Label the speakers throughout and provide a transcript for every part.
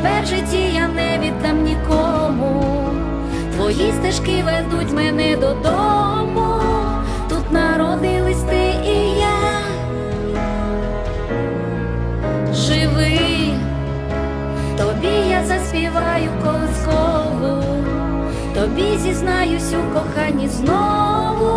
Speaker 1: Тебе житті я не віддам нікому. Твої стежки ведуть мене додому. Тут народились ти і я. Живи, тобі я заспіваю колискову, тобі зізнаюсь у коханні знову,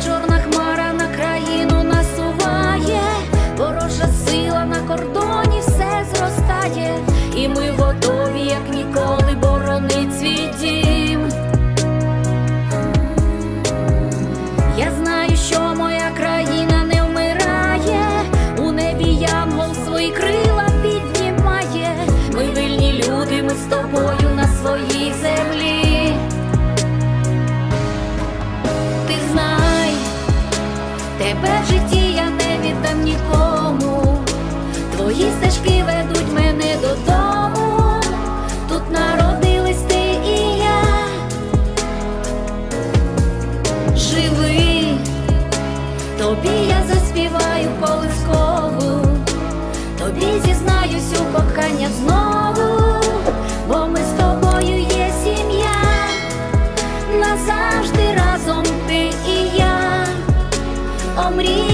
Speaker 1: Чорна хмара на країну насуває, ворожа сила на кордоні все зростає, і ми готові, як ніколи, боронить свій дім. Я знаю, що моя країна не вмирає, у небі янгол свої крила піднімає. Ми вільні люди, ми з тобою на своїй землі. Ти знай, тебе в житті я не віддам нікому. Твої стежки ведуть мене додому. Тут народились ти і я. Живи, тобі мрій.